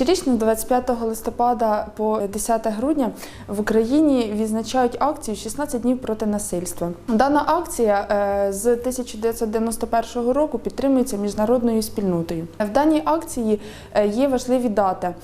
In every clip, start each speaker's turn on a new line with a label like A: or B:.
A: Щорічно, 25 листопада по 10 грудня в Україні відзначають акцію «16 днів проти насильства. Дана акція е, з 1991 року підтримується міжнародною спільнотою. В даній акції е, є важливі дати. Е,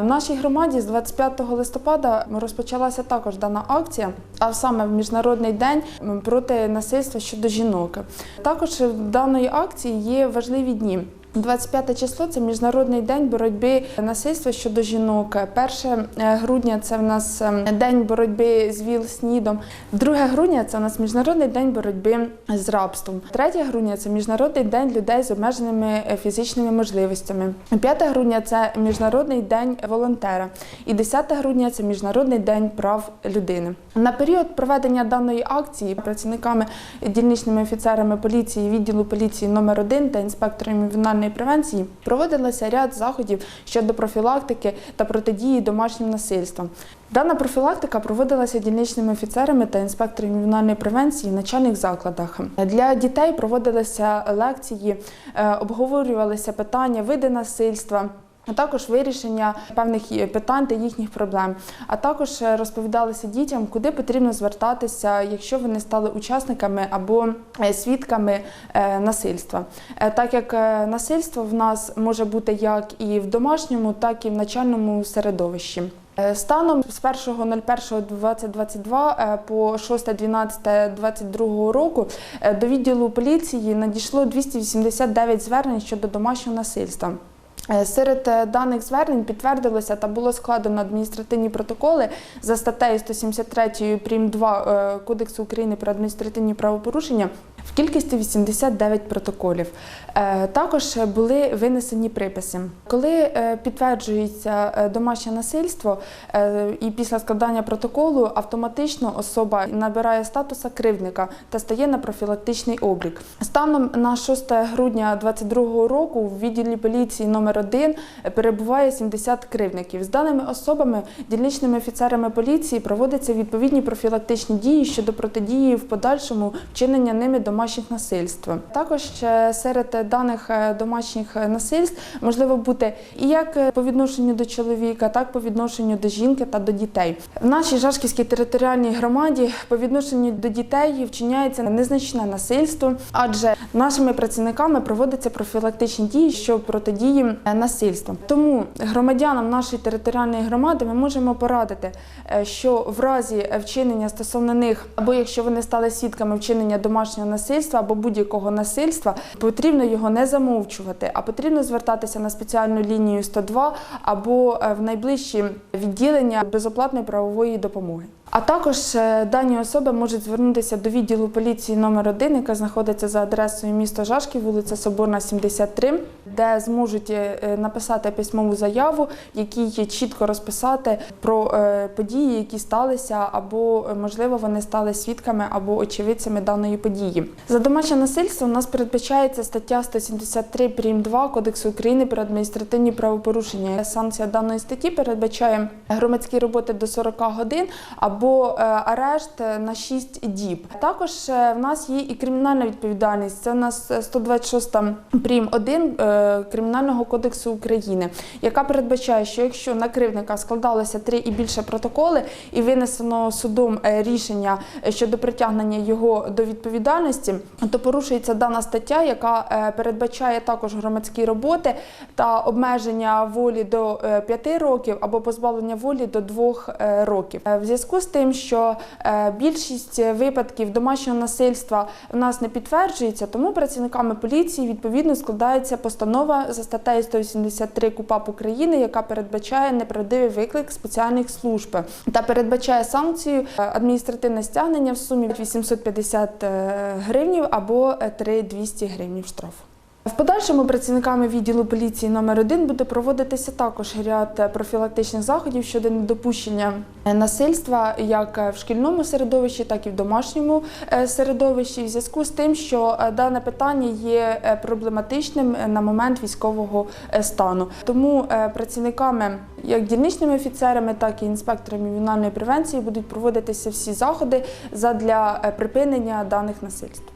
A: В нашій громаді з 25 листопада розпочалася також дана акція, а саме в Міжнародний день проти насильства щодо жінок. Також в даної акції є важливі дні. 25 число це міжнародний день боротьби насильства щодо жінок. 1 грудня це в нас ем, день боротьби з ВІЛ-СНІДом. 2 грудня це у нас міжнародний день боротьби з рабством. 3 грудня це міжнародний день людей з обмеженими е, фізичними можливостями. 5 грудня це міжнародний день волонтера. І 10 грудня це міжнародний день прав людини. На період проведення даної акції працівниками дільничними офіцерами поліції відділу поліції номер 1 та інспекторами ювенальної превенції проводилося ряд заходів щодо профілактики та протидії домашнім насильствам. Дана профілактика проводилася дільничними офіцерами та інспекторами ювенальної превенції в начальних закладах. Для дітей проводилися лекції, е, обговорювалися питання види насильства. А також вирішення певних питань та їхніх проблем. А також е, розповідалося дітям, куди потрібно звертатися, якщо вони стали учасниками або е, свідками е, насильства. Е, Так як е, насильство в нас може бути як і в домашньому, так і в начальному середовищі. Е, Станом з 1.01.2022 е, по 6.12.22 року е, до відділу поліції надійшло 289 звернень щодо домашнього насильства. Е, Серед е, даних звернень підтвердилося та було складено адміністративні протоколи за статтею 173 прим. 2 е, Кодексу України про адміністративні правопорушення в кількості 89 протоколів. Е, Також були винесені приписи. Коли е, підтверджується е, домашнє насильство і після складання протоколу автоматично особа набирає статуса кривдника та стає на профілактичний облік. Станом на 6 грудня 2022 року в відділі поліції номер 1 перебуває 70 кривдників. З даними особами, дільничними офіцерами поліції проводяться відповідні профілактичні дії щодо протидії в подальшому вчинення ними домашніх насильств. Також е, серед даних е, домашніх насильств можливо бути і як е, по відношенню до чоловіка, так по відношенню до жінки та до дітей. В нашій Жашківській територіальній громаді по відношенню до дітей вчиняється незначне насильство, адже нашими працівниками проводяться профілактичні дії щодо протидії насильству. Тому громадянам нашої територіальної громади ми можемо порадити, що в разі вчинення стосовно них, або якщо вони стали свідками вчинення домашнього насильства або будь-якого насильства, потрібно його не замовчувати, а потрібно звертатися на спеціальну лінію 102 або е, в найближчі відділення безоплатної правової допомоги. А також е, дані особи можуть звернутися до відділу поліції номер 1 яка знаходиться за адресою місто Жашків, вулиця Соборна, 73, де зможуть е, написати письмову заяву, якій чітко розписати про події, які сталися, або можливо вони стали свідками або очевидцями даної події. За домашнє насильство у нас передбачається стаття 173 прим. 2 Кодексу України про адміністративні правопорушення. Санкція даної статті передбачає громадські роботи до 40 годин або е, арешт на 6 діб. Також е, в нас є і кримінальна відповідальність. Це у нас 126 прим. 1 е, Кримінального кодексу України, яка передбачає, що якщо на кривдника складалося три і більше протоколи, і винесено судом рішення щодо притягнення його до відповідальності, то порушується дана стаття, яка е, передбачає також громадські роботи та обмеження волі до 5 років або позбавлення волі до 2 років. Е, В зв'язку з тим, що е, більшість випадків домашнього насильства в нас не підтверджується, тому працівниками поліції відповідно складається постанова за статтею 183 КУПАП України, яка передбачає неправдивий виклик спеціальних служб та передбачає санкцію е, адміністративне стягнення в сумі 850 е, гривнів або е, 3200 гривнів штрафу. В подальшому працівниками відділу поліції номер 1 буде проводитися також ряд е, профілактичних заходів щодо недопущення е, насильства як е, в шкільному середовищі, так і в домашньому середовищі, в зв'язку з тим, що дане питання є проблематичним на момент військового стану. Тому працівниками як дільничними офіцерами, так і інспекторами ювенальної превенції будуть проводитися всі заходи задля припинення даних насильств.